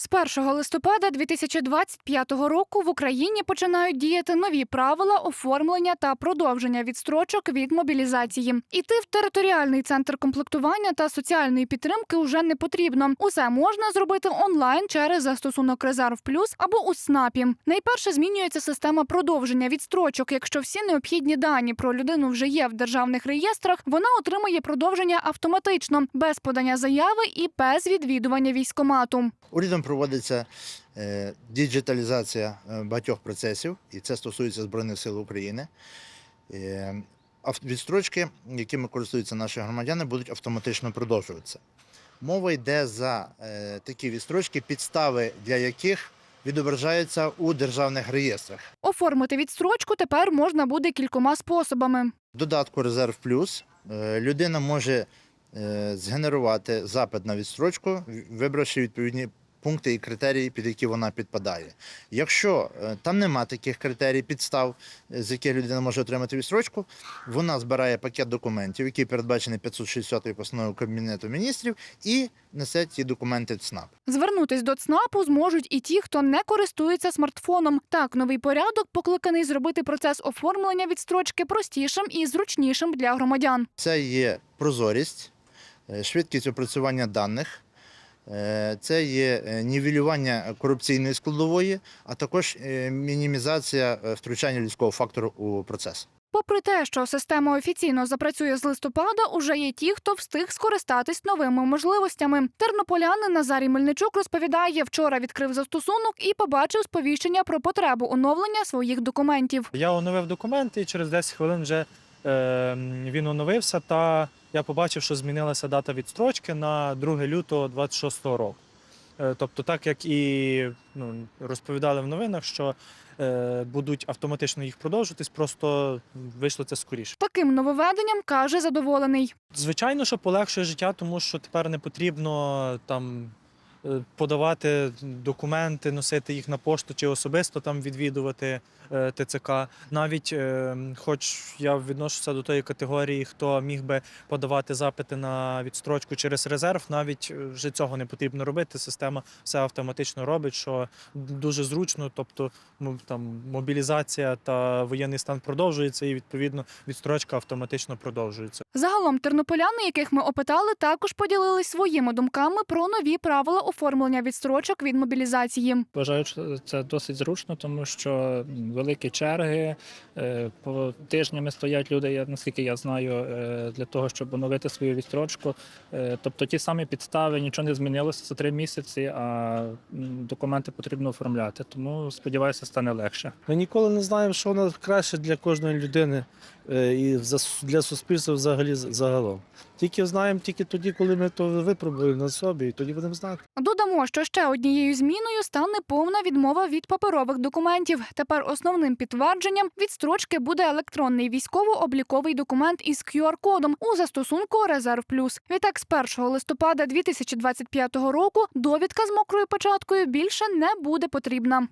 З 1 листопада 2025 року в Україні починають діяти нові правила оформлення та продовження відстрочок від мобілізації. Іти в територіальний центр комплектування та соціальної підтримки уже не потрібно. Усе можна зробити онлайн через застосунок Резерв Плюс або у СНАПі. Найперше змінюється система продовження відстрочок. Якщо всі необхідні дані про людину вже є в державних реєстрах, вона отримує продовження автоматично без подання заяви і без відвідування військомату. Урядом проводиться е, діджиталізація е, багатьох процесів, і це стосується Збройних сил України. Е, відстрочки, якими користуються наші громадяни, будуть автоматично продовжуватися. Мова йде за такі відстрочки, підстави для яких відображаються у державних реєстрах. Оформити відстрочку тепер можна буде кількома способами. Додатку Резерв Плюс людина може згенерувати запит на відстрочку, вибравши відповідні пункти і критерії, під які вона підпадає. Якщо е, там нема таких критерій, підстав, е, з яких людина може отримати відстрочку, вона збирає пакет документів, який передбачений 560 постановою Кабінету міністрів, і несе ці документи в ЦНАП. Звернутись до ЦНАПу зможуть і ті, хто не користується смартфоном. Так, новий порядок покликаний зробити процес оформлення відстрочки простішим і зручнішим для громадян. Це є прозорість, е, швидкість опрацювання даних, це є е, нівелювання корупційної складової, а також е, мінімізація е, втручання людського фактору у процес. Попри те, що система офіційно запрацює з листопада, уже є ті, хто встиг скористатись новими можливостями. Тернополянин Назарій Мельничук розповідає, вчора відкрив застосунок і побачив сповіщення про потребу оновлення своїх документів. Я оновив документи, і через 10 хвилин вже е, він оновився, та я побачив, що змінилася дата відстрочки на 2 лютого 26 року. Е, тобто, так як і ну, розповідали в новинах, що е, будуть автоматично їх продовжуватись, просто вийшло це скоріше. Таким нововведенням каже задоволений. Звичайно, що полегшує життя, тому що тепер не потрібно там подавати документи, носити їх на пошту чи особисто там відвідувати е, ТЦК. Навіть, е, хоч я відношуся до тої категорії, хто міг би подавати запити на відстрочку через резерв, навіть е, вже цього не потрібно робити. Система все автоматично робить, що дуже зручно. Тобто, там мобілізація та воєнний стан продовжується, і відповідно відстрочка автоматично продовжується. Загалом тернополяни, яких ми опитали, також поділились своїми думками про нові правила оформлення відстрочок від мобілізації. Вважаю, що це досить зручно, тому що великі черги е, по тижнями стоять люди, я наскільки я знаю, е, для того, щоб оновити свою відстрочку. Е, Тобто ті самі підстави, нічого не змінилося за три місяці, а документи потрібно оформляти. Тому сподіваюся, стане легше. Ми ніколи не знаємо, що воно краще для кожної людини і для суспільства взагалі загалом. Тільки знаємо тільки тоді, коли ми то випробуємо на собі, і тоді будемо знати. Додамо, що ще однією зміною стане повна відмова від паперових документів. Тепер основним підтвердженням відстрочки буде електронний військово-обліковий документ із QR-кодом у застосунку Резерв Плюс. Відтак, з 1 листопада 2025 року довідка з мокрою печаткою більше не буде потрібна.